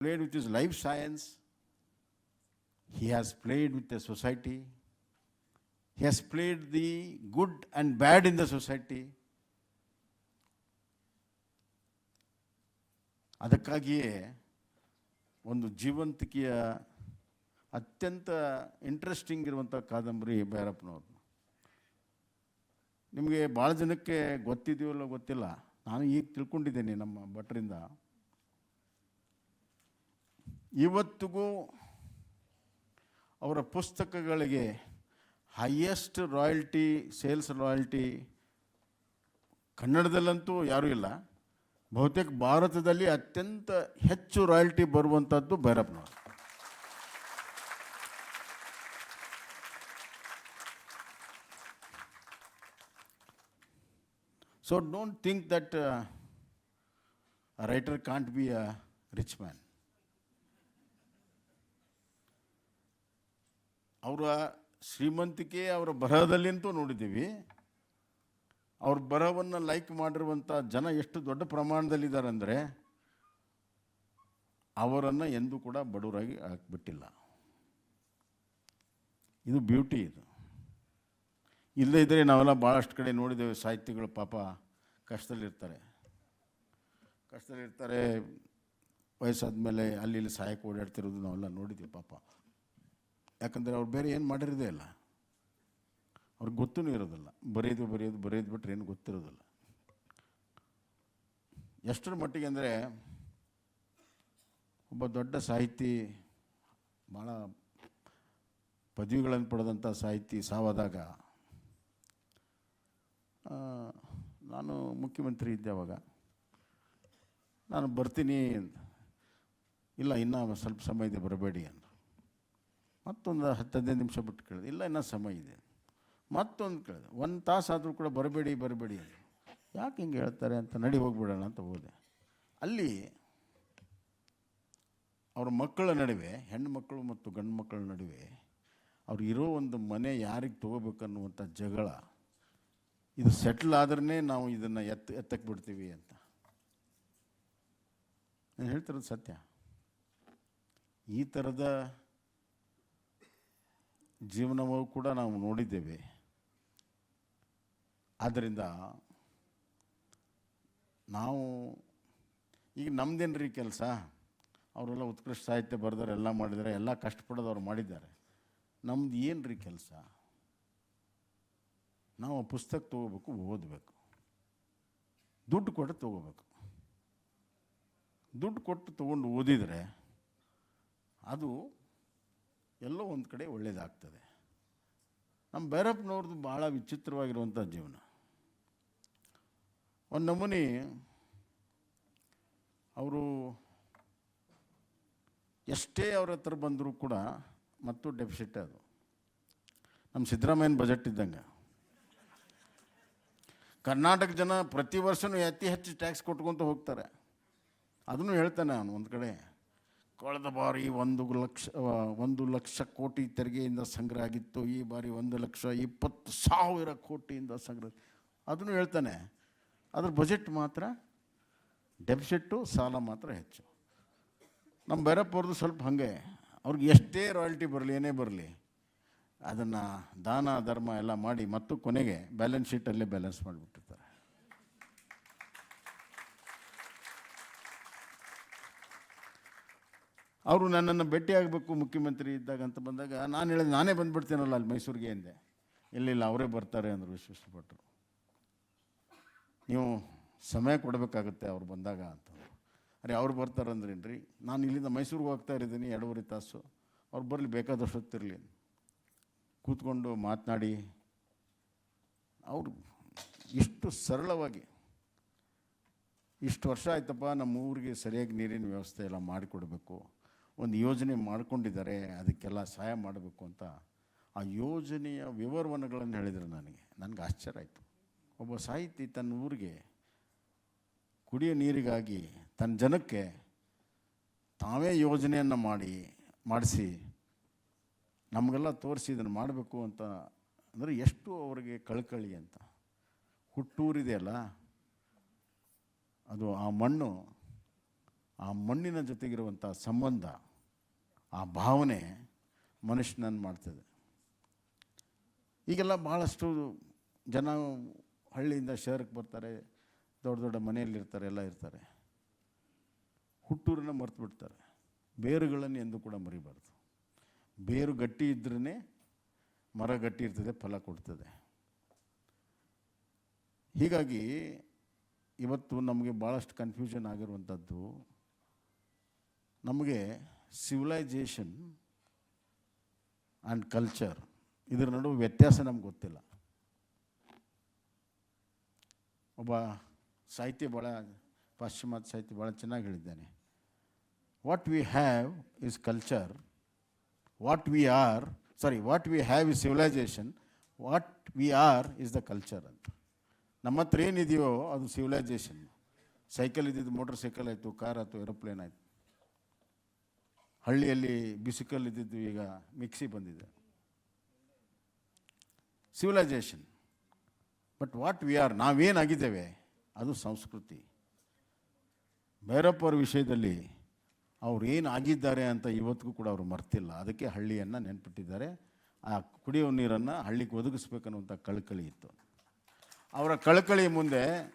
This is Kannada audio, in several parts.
played with his life science. He has played with the society. He has played the good and bad in the society. ಅದಕ್ಕಾಗಿಯೇ ಒಂದು ಜೀವಂತಿಕೆಯ ಅತ್ಯಂತ ಇಂಟ್ರೆಸ್ಟಿಂಗ್ ಇರುವಂಥ ಕಾದಂಬರಿ ಭೈರಪ್ಪನವ್ರದ್ದು ನಿಮಗೆ ಭಾಳ ಜನಕ್ಕೆ ಗೊತ್ತಿದೆಯಲ್ಲ ಗೊತ್ತಿಲ್ಲ ನಾನು ಈಗ ತಿಳ್ಕೊಂಡಿದ್ದೇನೆ ನಮ್ಮ ಭಟ್ರಿಂದ ಇವತ್ತಿಗೂ ಅವರ ಪುಸ್ತಕಗಳಿಗೆ ಹೈಯೆಸ್ಟ್ ರಾಯಲ್ಟಿ ಸೇಲ್ಸ್ ರಾಯಲ್ಟಿ ಕನ್ನಡದಲ್ಲಂತೂ ಯಾರೂ ಇಲ್ಲ. ಬಹುತೇಕ ಭಾರತದಲ್ಲಿ ಅತ್ಯಂತ ಹೆಚ್ಚು ರಾಯಲ್ಟಿ ಬರುವಂಥದ್ದು ಭೈರಪ್ಪನವರು. So don't think that writer can't be a rich rich ಅವರ ಶ್ರೀಮಂತಿಕೆ ಅವರ ಬರಹದಲ್ಲಿಂತೂ ನೋಡಿದ್ದೀವಿ. ಅವ್ರ ಬರಹವನ್ನು ಲೈಕ್ ಮಾಡಿರುವಂಥ ಜನ ಎಷ್ಟು ದೊಡ್ಡ ಪ್ರಮಾಣದಲ್ಲಿದ್ದಾರೆ ಅಂದರೆ ಅವರನ್ನು ಎಂದೂ ಕೂಡ ಬಡವರಾಗಿ ಹಾಕ್ಬಿಟ್ಟಿಲ್ಲ. ಇದು ಬ್ಯೂಟಿ ಇದು. ಇಲ್ಲದೇ ಇದ್ದರೆ ನಾವೆಲ್ಲ ಭಾಳಷ್ಟು ಕಡೆ ನೋಡಿದ್ದೇವೆ ಸಾಹಿತಿಗಳು ಪಾಪ ಕಷ್ಟದಲ್ಲಿರ್ತಾರೆ. ಕಷ್ಟದಲ್ಲಿರ್ತಾರೆ ವಯಸ್ಸಾದ ಮೇಲೆ ಅಲ್ಲಿ ಇಲ್ಲಿ ಸಹಾಯಕ್ಕೆ ಓಡಾಡ್ತಿರೋದು ನಾವೆಲ್ಲ ನೋಡಿದ್ದೀವಿ ಪಾಪ. ಯಾಕಂದರೆ ಅವ್ರು ಬೇರೆ ಏನು ಮಾಡಿರೋದೇ ಇಲ್ಲ. ಅವ್ರಿಗೆ ಗೊತ್ತೂ ಇರೋದಿಲ್ಲ. ಬರೆಯೋದು ಬರೆಯೋದು ಬರೆಯೋದು ಬಿಟ್ಟರೆ ಏನು ಗೊತ್ತಿರೋದಿಲ್ಲ. ಎಷ್ಟರ ಮಟ್ಟಿಗೆ ಅಂದರೆ ಒಬ್ಬ ದೊಡ್ಡ ಸಾಹಿತಿ ಭಾಳ ಪದವಿಗಳನ್ನು ಪಡೆದಂಥ ಸಾಹಿತಿ ಸಾವಾದಾಗ ನಾನು ಮುಖ್ಯಮಂತ್ರಿ ಇದ್ದೆ ಅವಾಗ. ನಾನು ಬರ್ತೀನಿ. ಇಲ್ಲ, ಇನ್ನೂ ಸ್ವಲ್ಪ ಸಮಯ ಇದೆ ಬರಬೇಡಿ ಅಂದರು ಮತ್ತೊಂದು ಹತ್ತು ಹದಿನೈದು ನಿಮಿಷ ಬಿಟ್ಟು ಕೇಳಿದೆ, ಇಲ್ಲ, ಇನ್ನೂ ಸಮಯ ಇದೆ. ಮತ್ತೊಂದು ಕೇಳಿದೆ, ಒಂದು ತಾಸಾದರೂ ಕೂಡ ಬರಬೇಡಿ ಬರಬೇಡಿ ಅಂತ. ಯಾಕೆ ಹಿಂಗೆ ಹೇಳ್ತಾರೆ ಅಂತ ನಡಿ ಹೋಗ್ಬಿಡೋಣ ಅಂತ ಹೋದೆ. ಅಲ್ಲಿ ಅವ್ರ ಮಕ್ಕಳ ನಡುವೆ ಹೆಣ್ಣು ಮಕ್ಕಳು ಮತ್ತು ಗಂಡು ಮಕ್ಕಳ ನಡುವೆ ಅವ್ರು ಇರೋ ಒಂದು ಮನೆ ಯಾರಿಗೆ ತೊಗೋಬೇಕನ್ನುವಂಥ ಜಗಳ, ಇದು ಸೆಟ್ಲ್ ಆದ್ರೇ ನಾವು ಇದನ್ನು ಎತ್ತ ಎತ್ತಕ್ಕೆ ಬಿಡ್ತೀವಿ ಅಂತ. ನಾನು ಹೇಳ್ತಿರೋದು ಸತ್ಯ? ಈ ಥರದ ಜೀವನವೂ ಕೂಡ ನಾವು ನೋಡಿದ್ದೇವೆ. ಆದ್ದರಿಂದ ನಾವು ಈಗ ನಮ್ದೇನ್ರಿ ಕೆಲಸ? ಅವರೆಲ್ಲ ಉತ್ಕೃಷ್ಟ ಸಾಹಿತ್ಯ ಬರೆದಾರೆ ಎಲ್ಲ ಮಾಡಿದ್ದಾರೆ, ಎಲ್ಲ ಕಷ್ಟಪಡೋದು ಮಾಡಿದ್ದಾರೆ. ನಮ್ದು ಏನು ರೀ ಕೆಲಸ? ನಾವು ಪುಸ್ತಕ ತೊಗೋಬೇಕು, ಓದಬೇಕು. ದುಡ್ಡು ಕೊಟ್ಟು ತೊಗೋಬೇಕು. ದುಡ್ಡು ಕೊಟ್ಟು ತೊಗೊಂಡು ಓದಿದರೆ ಅದು ಎಲ್ಲೋ ಒಂದು ಕಡೆ ಒಳ್ಳೆಯದಾಗ್ತದೆ ನಮ್ಮ ಭೈರಪ್ಪನವ್ರದ್ದು ಭಾಳ ವಿಚಿತ್ರವಾಗಿರುವಂಥ ಜೀವನ. ಒಂದು ನಮೂನಿ ಅವರು ಎಷ್ಟೇ ಅವ್ರ ಹತ್ರ ಬಂದರೂ ಕೂಡ ಮತ್ತು ಡೆಫಿಸಿಟ್ ಅದು. ನಮ್ಮ ಸಿದ್ದರಾಮಯ್ಯನ ಬಜೆಟ್ ಇದ್ದಂಗೆ. ಕರ್ನಾಟಕ ಜನ ಪ್ರತಿ ವರ್ಷವೂ ಅತಿ ಹೆಚ್ಚು ಟ್ಯಾಕ್ಸ್ ಕೊಟ್ಕೊತ ಹೋಗ್ತಾರೆ. ಅದನ್ನು ಹೇಳ್ತಾನೆ ಅವನು ಒಂದು ಕಡೆ. ಕಳೆದ ಬಾರಿ ಒಂದು ಲಕ್ಷ ಒಂದು ಲಕ್ಷ ಕೋಟಿ ತೆರಿಗೆಯಿಂದ ಸಂಗ್ರಹ ಆಗಿತ್ತು ಈ ಬಾರಿ ಒಂದು ಲಕ್ಷ ಇಪ್ಪತ್ತು ಸಾವಿರ ಕೋಟಿಯಿಂದ ಸಂಗ್ರಹ, ಅದನ್ನು ಹೇಳ್ತಾನೆ. ಅದ್ರ ಬಜೆಟ್ ಮಾತ್ರ ಡೆಫಿಸಿಟ್ಟು ಸಾಲ ಮಾತ್ರ ಹೆಚ್ಚು. ನಮ್ಮ ಭೈರಪ್ಪವ್ರದ್ದು ಸ್ವಲ್ಪ ಹಾಗೆ. ಅವ್ರಿಗೆ ಎಷ್ಟೇ ರಾಯಲ್ಟಿ ಬರಲಿ, ಏನೇ ಬರಲಿ, ಅದನ್ನು ದಾನ, ಧರ್ಮ ಎಲ್ಲ ಮಾಡಿ ಮತ್ತು ಕೊನೆಗೆ ಬ್ಯಾಲೆನ್ಸ್ ಶೀಟಲ್ಲೇ ಬ್ಯಾಲೆನ್ಸ್ ಮಾಡಿಬಿಟ್ಟಿರ್ತಾರೆ ಅವರು ನನ್ನನ್ನು ಭೇಟಿಯಾಗಬೇಕು ಮುಖ್ಯಮಂತ್ರಿ ಇದ್ದಾಗ ಅಂತ ಬಂದಾಗ ನಾನು ಹೇಳಿದೆ ನಾನೇ ಬಂದುಬಿಡ್ತೀನಲ್ಲ ಅಲ್ಲಿ ಮೈಸೂರಿಗೆ ಎಂದೆ ಇಲ್ಲಿಲ್ಲ ಅವರೇ ಬರ್ತಾರೆ ಅಂದರು ವಿಶ್ವೇಶ್ವರಭಟ್ರು ನೀವು ಸಮಯ ಕೊಡಬೇಕಾಗುತ್ತೆ ಅವ್ರು ಬಂದಾಗ ಅಂತ. ಅರೆ ಅವ್ರು ಬರ್ತಾರಂದ್ರೇನು ರೀ ನಾನು ಇಲ್ಲಿಂದ ಮೈಸೂರಿಗೆ ಹೋಗ್ತಾ ಇದ್ದೀನಿ ಎರಡೂವರೆ ತಾಸು. ಅವ್ರು ಬರಲಿ, ಬೇಕಾದಷ್ಟು ಹೊತ್ತಿರಲಿ ಕೂತ್ಕೊಂಡು ಮಾತನಾಡಿ. ಅವರು ಇಷ್ಟು ಸರಳವಾಗಿ, ಇಷ್ಟು ವರ್ಷ ಆಯ್ತಪ್ಪ, ನಮ್ಮ ಊರಿಗೆ ಸರಿಯಾಗಿ ನೀರಿನ ವ್ಯವಸ್ಥೆ ಎಲ್ಲ ಮಾಡಿಕೊಡ್ಬೇಕು. ಒಂದು ಯೋಜನೆ ಮಾಡಿಕೊಂಡಿದ್ದಾರೆ, ಅದಕ್ಕೆಲ್ಲ ಸಹಾಯ ಮಾಡಬೇಕು ಅಂತ ಆ ಯೋಜನೆಯ ವಿವರವನ್ನುಗಳನ್ನು ಹೇಳಿದರು ನನಗೆ. ನನಗೆ ಆಶ್ಚರ್ಯ ಆಯಿತು. ಒಬ್ಬ ಸಾಹಿತಿ ತನ್ನ ಊರಿಗೆ ಕುಡಿಯೋ ನೀರಿಗಾಗಿ ತನ್ನ ಜನಕ್ಕೆ ತಾವೇ ಯೋಜನೆಯನ್ನು ಮಾಡಿ, ಮಾಡಿಸಿ ನಮಗೆಲ್ಲ ತೋರಿಸಿ ಇದನ್ನು ಮಾಡಬೇಕು ಅಂತ ಅಂದರೆ ಎಷ್ಟು ಅವರಿಗೆ ಕಳ್ಕಳಿ ಅಂತ. ಹುಟ್ಟೂರಿದೆಯಲ್ಲ ಅದು ಆ ಮಣ್ಣು, ಆ ಮಣ್ಣಿನ ಜೊತೆಗಿರುವಂಥ ಸಂಬಂಧ ಆ ಭಾವನೆ ಮನುಷ್ಯನನ್ನು ಮಾಡ್ತದೆ. ಈಗೆಲ್ಲ ಭಾಳಷ್ಟು ಜನ ಹಳ್ಳಿಯಿಂದ ಶಹರಕ್ಕೆ ಬರ್ತಾರೆ, ದೊಡ್ಡ ದೊಡ್ಡ ಮನೆಯಲ್ಲಿರ್ತಾರೆ ಎಲ್ಲ ಇರ್ತಾರೆ. ಹುಟ್ಟೂರನ್ನ ಮರೆತು ಬಿಡ್ತಾರೆ. ಬೇರುಗಳನ್ನು ಎಂದು ಕೂಡ ಮರಿಬಾರ್ದು. ಬೇರು ಗಟ್ಟಿ ಇದ್ರೇ ಮರ ಗಟ್ಟಿ ಇರ್ತದೆ, ಫಲ ಕೊಡ್ತದೆ. ಹೀಗಾಗಿ ಇವತ್ತು ನಮಗೆ ಭಾಳಷ್ಟು ಕನ್ಫ್ಯೂಷನ್ ಆಗಿರುವಂಥದ್ದು, ನಮಗೆ ಸಿವಿಲೈಜೇಷನ್ ಆ್ಯಂಡ್ ಕಲ್ಚರ್ ಇದ್ರ ನಡುವೆ ವ್ಯತ್ಯಾಸ ನಮ್ಗೆ ಗೊತ್ತಿಲ್ಲ. ಒಬ್ಬ ಸಾಹಿತ್ಯ ಭಾಳ ಪಾಶ್ಚಿಮಾತ್ಯ ಸಾಹಿತ್ಯ ಭಾಳ ಚೆನ್ನಾಗಿ ಹೇಳಿದ್ದಾನೆ. What we have is culture what we are sorry what we have is civilisation what we are is the culture ಅಂತ. ನಮ್ಮ ಹತ್ರ ಏನಿದೆಯೋ ಅದು ಸಿವಿಲೈಜೇಷನ್ ಸೈಕಲ್ ಇದ್ದಿದ್ದು ಮೋಟ್ರ್ ಸೈಕಲ್ ಆಯಿತು ಕಾರ್ ಆಯಿತು ಏರೋಪ್ಲೇನ್ ಆಯಿತು. ಹಳ್ಳಿಯಲ್ಲಿ ಬಿಸಿಕಲ್ ಇದ್ದಿದ್ದು ಈಗ ಮಿಕ್ಸಿ ಬಂದಿದೆ. Civilisation but what we are ನಾವೇನಾಗಿದ್ದೇವೆ? ಅದು ಸಂಸ್ಕೃತಿ. ಭೈರಪ್ಪ ವಿಷಯದಲ್ಲಿ ಅವ್ರು ಏನು ಆಗಿದ್ದಾರೆ ಅಂತ ಇವತ್ತಿಗೂ ಕೂಡ ಅವರು ಮರ್ತಿಲ್ಲ. ಅದಕ್ಕೆ ಹಳ್ಳಿಯನ್ನು ನೆನ್ಪಿಟ್ಟಿದ್ದಾರೆ. ಆ ಕುಡಿಯೋ ನೀರನ್ನು ಹಳ್ಳಿಗೆ ಒದಗಿಸ್ಬೇಕನ್ನುವಂಥ ಕಳಕಳಿ ಇತ್ತು. ಅವರ ಕಳಕಳಿ ಮುಂದೆ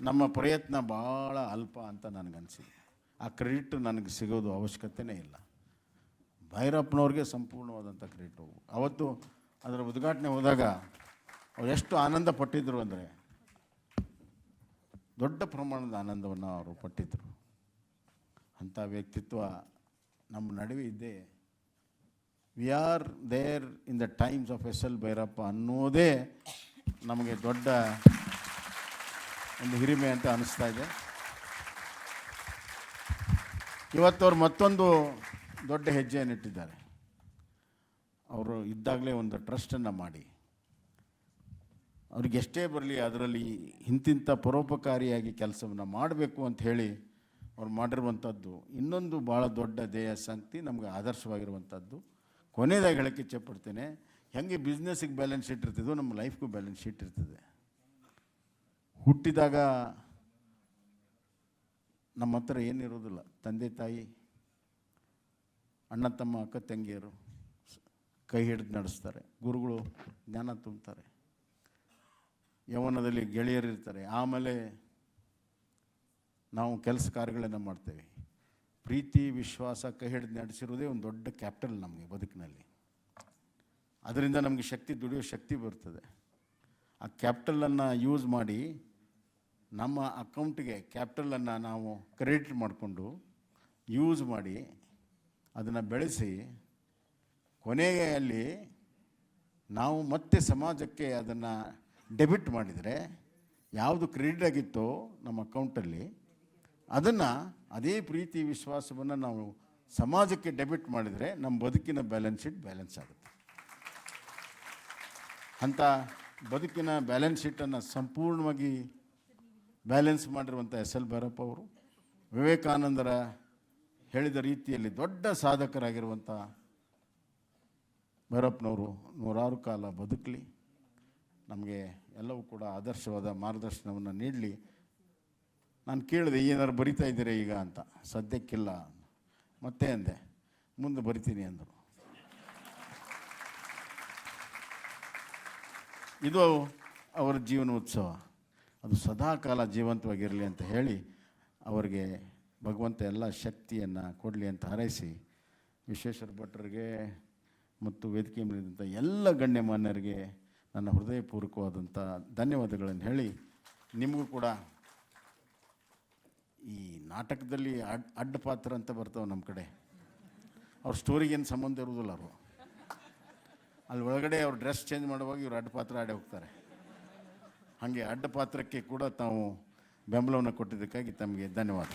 ನಮ್ಮ ಪ್ರಯತ್ನ ಭಾಳ ಅಲ್ಪ ಅಂತ ನನಗನ್ಸಿದೆ. ಆ ಕ್ರೆಡಿಟ್ ನನಗೆ ಸಿಗೋದು ಅವಶ್ಯಕತೆಯೇ ಇಲ್ಲ. ಭೈರಪ್ಪನವ್ರಿಗೆ ಸಂಪೂರ್ಣವಾದಂಥ ಕ್ರೆಡಿಟ್. ಅವತ್ತು ಅದರ ಉದ್ಘಾಟನೆ ಹೋದಾಗ ಅವ್ರು ಎಷ್ಟು ಆನಂದ ಪಟ್ಟಿದ್ರು ಅಂದರೆ ದೊಡ್ಡ ಪ್ರಮಾಣದ ಆನಂದವನ್ನು ಅವರು ಪಟ್ಟಿದ್ದರು ಅಂಥ ವ್ಯಕ್ತಿತ್ವ ನಮ್ಮ ನಡುವೆ ಇದ್ದೇ we are there in the times of S L Bhyrappa ಅನ್ನೋದೇ ನಮಗೆ ದೊಡ್ಡ ಒಂದು ಹಿರಿಮೆ ಅಂತ ಅನ್ನಿಸ್ತಾ ಇದೆ. ಇವತ್ತವ್ರು ಮತ್ತೊಂದು ದೊಡ್ಡ ಹೆಜ್ಜೆಯನ್ನು ಇಟ್ಟಿದ್ದಾರೆ. ಅವರು ಇದ್ದಾಗಲೇ ಒಂದು ಟ್ರಸ್ಟನ್ನು ಮಾಡಿ. ಅವ್ರಿಗೆ ಎಷ್ಟೇ ಬರಲಿ ಅದರಲ್ಲಿ ಇಂತಿಂಥ ಪರೋಪಕಾರಿಯಾಗಿ ಕೆಲಸವನ್ನು ಮಾಡಬೇಕು ಅಂತ ಹೇಳಿ ಅವ್ರು ಮಾಡಿರುವಂಥದ್ದು ಇನ್ನೊಂದು ಭಾಳ ದೊಡ್ಡ ದೇಹ ಸಂಗತಿ ನಮಗೆ ಆದರ್ಶವಾಗಿರುವಂಥದ್ದು. ಕೊನೆಯದಾಗಿ ಹೇಳಕ್ಕೆ ಇಚ್ಛೆಪಡ್ತೇನೆ, ಹೆಂಗೆ ಬಿಸ್ನೆಸ್ಸಿಗೆ ಬ್ಯಾಲೆನ್ಸ್ ಶೀಟ್ ಇರ್ತಿದೋ ನಮ್ಮ ಲೈಫ್ಗೂ ಬ್ಯಾಲೆನ್ಸ್ ಶೀಟ್ ಇರ್ತದೆ. ಹುಟ್ಟಿದಾಗ ನಮ್ಮ ಹತ್ರ ಏನಿರೋದಿಲ್ಲ. ತಂದೆ, ತಾಯಿ, ಅಣ್ಣ, ತಮ್ಮ, ಅಕ್ಕ, ತಂಗಿಯರು ಕೈ ಹಿಡಿದು ನಡೆಸ್ತಾರೆ. ಗುರುಗಳು ಜ್ಞಾನ ತುಂಬ್ತಾರೆ ಯೌವನದಲ್ಲಿ ಗೆಳೆಯರಿರ್ತಾರೆ ಆಮೇಲೆ ನಾವು ಕೆಲಸ ಕಾರ್ಯಗಳನ್ನು ಮಾಡ್ತೇವೆ. ಪ್ರೀತಿ, ವಿಶ್ವಾಸ, ಕೈ ಹಿಡಿದು ನಡೆಸಿರೋದೇ ಒಂದು ದೊಡ್ಡ ಕ್ಯಾಪಿಟಲ್ ನಮಗೆ ಬದುಕಿನಲ್ಲಿ. ಅದರಿಂದ ನಮಗೆ ಶಕ್ತಿ, ದುಡಿಯೋ ಶಕ್ತಿ ಬರ್ತದೆ. ಆ ಕ್ಯಾಪಿಟಲನ್ನು ಯೂಸ್ ಮಾಡಿ ನಮ್ಮ ಅಕೌಂಟ್ಗೆ ಕ್ಯಾಪಿಟಲನ್ನು ನಾವು ಕ್ರೆಡಿಟ್ ಮಾಡಿಕೊಂಡು ಯೂಸ್ ಮಾಡಿ ಅದನ್ನು ಬೆಳೆಸಿ ಕೊನೆಗೆ ಅಲ್ಲಿ ನಾವು ಮತ್ತೆ ಸಮಾಜಕ್ಕೆ ಅದನ್ನು ಡೆಬಿಟ್ ಮಾಡಿದರೆ ಯಾವುದು ಕ್ರೆಡಿಟ್ ಆಗಿತ್ತೋ ನಮ್ಮ ಅಕೌಂಟಲ್ಲಿ ಅದನ್ನು ಅದೇ ಪ್ರೀತಿ ವಿಶ್ವಾಸವನ್ನು ನಾವು ಸಮಾಜಕ್ಕೆ ಡೆಬಿಟ್ ಮಾಡಿದರೆ ನಮ್ಮ ಬದುಕಿನ ಬ್ಯಾಲೆನ್ಸ್ ಶೀಟ್ ಬ್ಯಾಲೆನ್ಸ್ ಆಗುತ್ತೆ. ಅಂಥ ಬದುಕಿನ ಬ್ಯಾಲೆನ್ಸ್ ಶೀಟನ್ನು ಸಂಪೂರ್ಣವಾಗಿ ಬ್ಯಾಲೆನ್ಸ್ ಮಾಡಿರುವಂಥ ಎಸ್ ಎಲ್ ಭೈರಪ್ಪ ಅವರು, ವಿವೇಕಾನಂದರ ಹೇಳಿದ ರೀತಿಯಲ್ಲಿ ದೊಡ್ಡ ಸಾಧಕರಾಗಿರುವಂಥ ಭೈರಪ್ಪನವರು ನೂರಾರು ಕಾಲ ಬದುಕಲಿ, ನಮಗೆ ಎಲ್ಲವೂ ಕೂಡ ಆದರ್ಶವಾದ ಮಾರ್ಗದರ್ಶನವನ್ನು ನೀಡಲಿ. ನಾನು ಕೇಳಿದೆ, ಏನಾದ್ರು ಬರಿತಾ ಇದ್ದೀರಾ ಈಗ ಅಂತ. ಸದ್ಯಕ್ಕಿಲ್ಲ. ಮತ್ತೆ ಅಂದೆ, ಮುಂದೆ ಬರಿತೀನಿ ಅಂದರು. ಇದು ಅವರ ಜೀವನ ಉತ್ಸವ ಅದು ಸದಾಕಾಲ ಜೀವಂತವಾಗಿರಲಿ ಅಂತ ಹೇಳಿ ಅವರಿಗೆ ಭಗವಂತ ಎಲ್ಲ ಶಕ್ತಿಯನ್ನು ಕೊಡಲಿ ಅಂತ ಹಾರೈಸಿ ವಿಶ್ವೇಶ್ವರ ಭಟ್ರಿಗೆ ಮತ್ತು ವೇದಿಕೆ ಮೇಲಿದ್ದಂಥ ಎಲ್ಲ ಗಣ್ಯಮಾನ್ಯರಿಗೆ ನನ್ನ ಹೃದಯಪೂರ್ವಕವಾದಂಥ ಧನ್ಯವಾದಗಳನ್ನು ಹೇಳಿ ನಿಮಗೂ ಕೂಡ ಈ ನಾಟಕದಲ್ಲಿ ಅಡ್ ಅಡ್ಡ ಪಾತ್ರ ಅಂತ ಬರ್ತಾವೆ ನಮ್ಮ ಕಡೆ. ಅವ್ರ ಸ್ಟೋರಿಗೆ ಏನು ಸಂಬಂಧ ಇರೋದಿಲ್ಲ ಅವರು. ಅಲ್ಲಿ ಒಳಗಡೆ ಅವ್ರು ಡ್ರೆಸ್ ಚೇಂಜ್ ಮಾಡುವಾಗ ಇವ್ರು ಅಡ್ಡ ಪಾತ್ರ ಆಡಿ ಹೋಗ್ತಾರೆ. ಹಾಗೆ ಅಡ್ಡಪಾತ್ರಕ್ಕೆ ಕೂಡ ತಾವು ಬೆಂಬಲವನ್ನು ಕೊಟ್ಟಿದ್ದಕ್ಕಾಗಿ ತಮಗೆ ಧನ್ಯವಾದ.